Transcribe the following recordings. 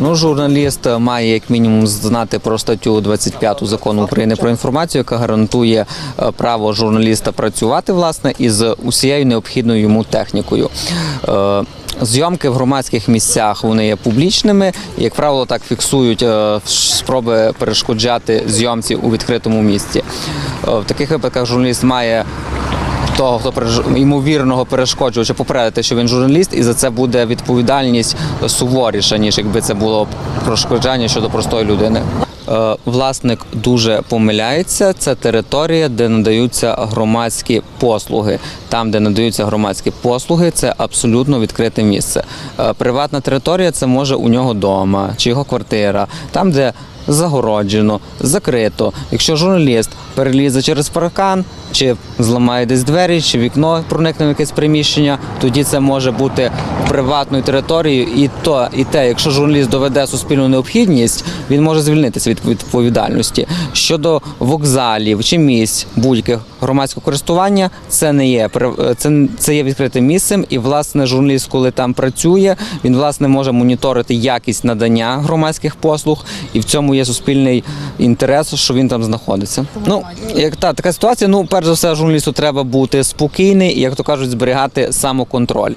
Ну, журналіст має як мінімум знати про статтю 25 закону України про інформацію, яка гарантує е, право журналіста працювати власне із усією необхідною йому технікою. Е, Зйомки в громадських місцях вони є публічними, як правило, так фіксують е, спроби перешкоджати зйомці у відкритому місці. В таких випадках журналіст має того, хто ймовірного перешкоджувача попередити, що він журналіст, і за це буде відповідальність суворіша, ніж якби це було перешкоджання щодо простої людини. Е, Власник дуже помиляється. Це територія, де надаються громадські послуги. Там, де надаються громадські послуги, це абсолютно відкрите місце. Е, Приватна територія це може у нього дома чи його квартира, там, де загороджено, закрито. Якщо журналіст перелізе через паркан, чи зламає десь двері, чи вікно проникне в якесь приміщення, тоді це може бути приватною територією. І то, і те, якщо журналіст доведе суспільну необхідність, він може звільнитися від відповідальності. Щодо вокзалів чи місць будь-яких громадського користування, це не є це, це є відкритим місцем, і власне журналіст, коли там працює, він власне може моніторити якість надання громадських послуг, і в цьому є суспільний інтерес, що він там знаходиться. Ну як та така ситуація, ну перш за все, журналісту треба бути спокійний і, як то кажуть, зберігати самоконтроль.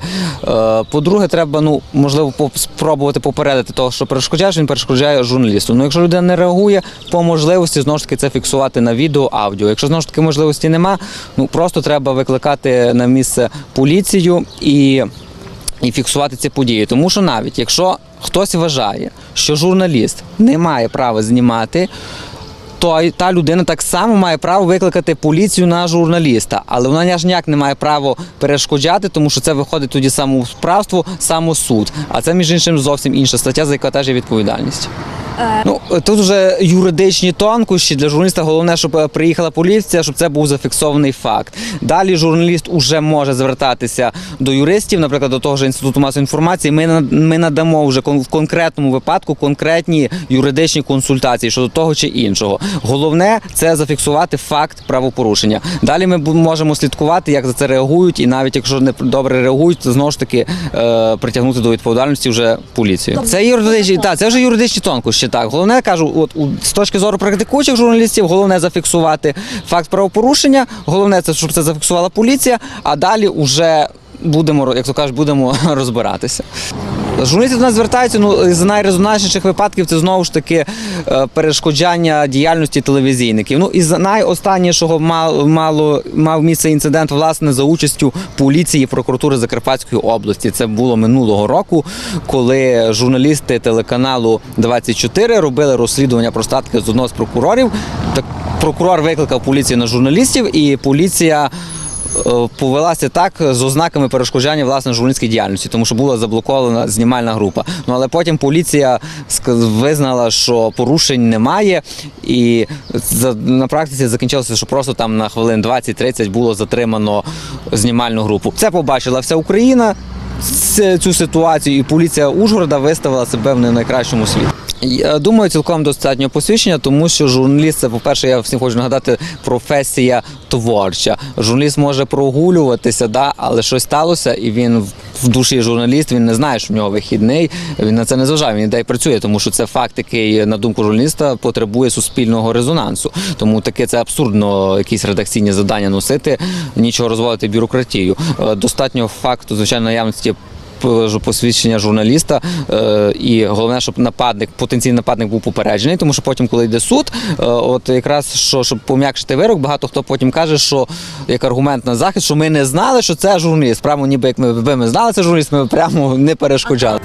Е, по-друге, треба ну можливо спробувати попередити того, що перешкоджаєш, він перешкоджає журналісту. Ну, якщо людина не реагує, по можливості знову ж таки це фіксувати на відео, аудіо. Якщо знову ж таки можливості нема, ну просто треба викликати на місце поліцію і і фіксувати ці події. Тому що навіть якщо хтось вважає, що журналіст не має права знімати. То та людина так само має право викликати поліцію на журналіста, але вона ж ніяк не має право перешкоджати, тому що це виходить тоді самосправство, самосуд. А це між іншим зовсім інша стаття, за яка теж є відповідальність. Ну тут вже юридичні тонкощі для журналіста. Головне, щоб е, приїхала поліція, щоб це був зафіксований факт. Далі журналіст уже може звертатися до юристів, наприклад, до того ж інституту масової інформації. Ми ми надамо вже в конкретному випадку конкретні юридичні консультації щодо того чи іншого. Головне це зафіксувати факт правопорушення. Далі ми можемо слідкувати, як за це реагують, і навіть якщо не добре реагують, то знову ж таки е, притягнути до відповідальності вже поліцію. Це юридичні, так, це вже юридичні тонкощі. Так, головне кажу, от з точки зору практикуючих журналістів, головне зафіксувати факт правопорушення. Головне це щоб це зафіксувала поліція. А далі вже будемо, як то кажуть, будемо розбиратися. Журналісти до нас звертаються. Ну з найрезонансніших випадків це знову ж таки е, перешкоджання діяльності телевізійників. Ну із найостаннішого мав, мало мав місце інцидент власне за участю поліції і прокуратури Закарпатської області. Це було минулого року, коли журналісти телеканалу 24 робили розслідування про статки з одного з прокурорів. Так прокурор викликав поліцію на журналістів, і поліція повелася так з ознаками перешкоджання власне журналістській діяльності, тому що була заблокована знімальна група. Ну але потім поліція визнала, що порушень немає, і на практиці закінчилося, що просто там на хвилин 20-30 було затримано знімальну групу. Це побачила вся Україна. Цю ситуацію і поліція Ужгорода виставила себе в не найкращому світі. Я думаю, цілком достатньо посвідчення, тому що журналіст це, по-перше, я всім хочу нагадати, професія творча. Журналіст може прогулюватися, да, але щось сталося, і він в- душі журналіст, він не знає, що в нього вихідний. Він на це не зважає, він і працює, тому що це факт, який, на думку журналіста, потребує суспільного резонансу. Тому таке це абсурдно якісь редакційні завдання носити, нічого розвалити бюрократію. Е, Достатньо факту, звичайно, наявності посвідчення журналіста, е, і головне, щоб нападник, потенційний нападник був попереджений, тому що потім, коли йде суд, е, от якраз що, щоб пом'якшити вирок, багато хто потім каже, що як аргумент на захист, що ми не знали, що це журналіст. Прямо ніби як ми, ми знали, це журналіст, ми прямо не перешкоджали.